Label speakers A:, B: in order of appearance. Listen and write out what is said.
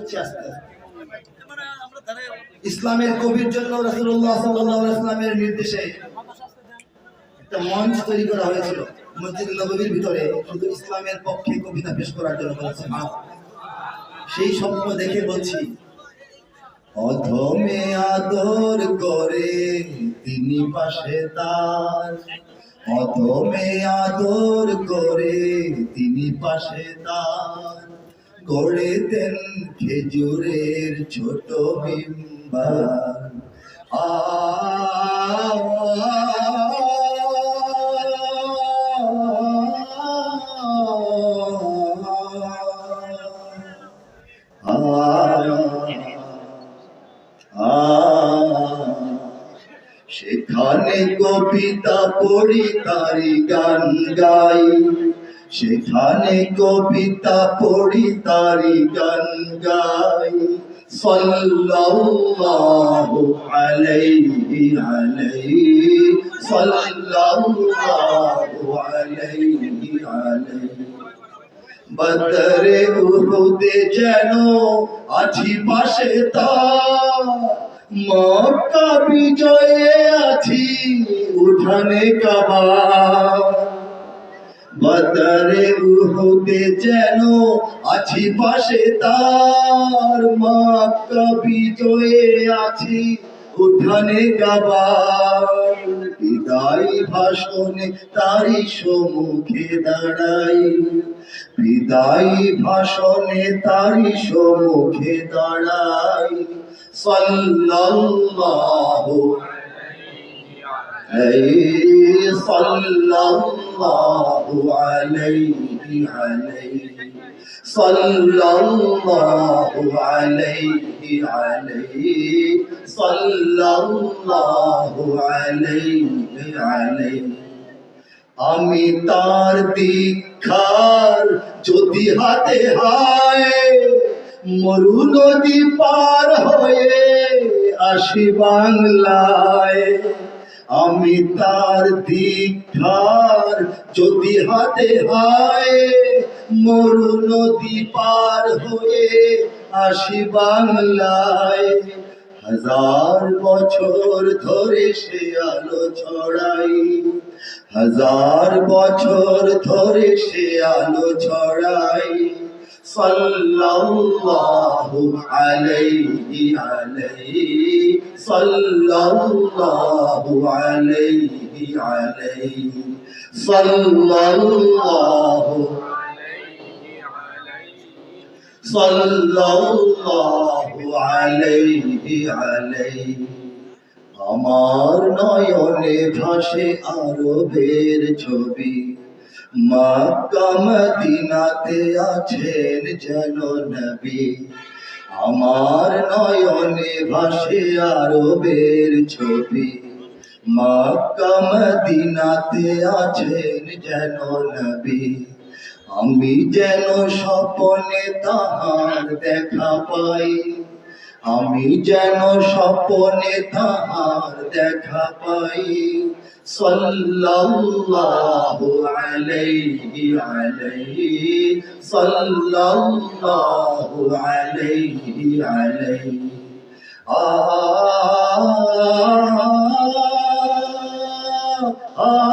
A: হচ্ছে আস্তে। ইসলামের কবির জন্য রসুল্লাহ সাল্লাহ ইসলামের নির্দেশে একটা মঞ্চ তৈরি করা হয়েছিল মসজিদ নবীর ভিতরে শুধু ইসলামের পক্ষে কবিতা পেশ করার জন্য বলেছে, মা, সেই স্বপ্ন দেখে বলছি, অধমে আদর করে তিনি পাশে তার অধমে আদর করে তিনি পাশে তার গড়ে দেন খেজুরের ছোট বিম্বার। সেখানে কবিতা পড়ি তারি গান গাই। সেখানে কবিতা পড়ি তারি গান গাই। সাল্লাল্লাহু আলাইহি আলাইহি, সাল্লাল্লাহু আলাইহি আলাইহি। বদরে উহুদে যেন আছি পাশে তার মক্কা বিজয়ে আছি উঠানে কাবা। বদরে উহুদে যেন আছি পাশে তার মাত্রা বিজয়ে আছি উঠানে গাবার বিদায় ভাষণে তারি সমুখে দাঁড়াই। বিদায়ী ভাষণে তারি সমুখে দাঁড়াই। সাল্লাল্লাহু আলাইহি صلى الله عليه عليه صلى الله عليه عليه صلى الله عليه عليه আমি তার দীক্ষার যদি হাতে হায় মরু নদী পার হয়ে আসি বাংলায় আমি তার দীক্ষার যদি হাতে হায়, মরু নদী পার হয়ে আসি বাংলায়। হাজার বছর ধরে সে আলো ছড়াই, হাজার বছর ধরে সে আলো ছড়াই। সাল্লাল্লাহু আলাইহি আলাইহি সাল্লাল্লাহু আলাইহি আলাইহি সাল্লাল্লাহু সাল্লাল্লাহু আলাইহি আলাইহি আমার নয়নে ভাসে আরবের ছবি মক্কা মদিনাতে আছেন যেন নবী আমার নয়নে ভাসে আরবের ছবি। মক্কা মদিনাতে আছেন যেন নবী। আমি যেন স্বপনে তাহার দেখা পাই। আমি যেন স্বপনে তাহার দেখা পাই সাল্লাল্লাহু আলাইহি আলাইহি সাল্লাল্লাহু আলাইহি আলাইহি আ আ আ আ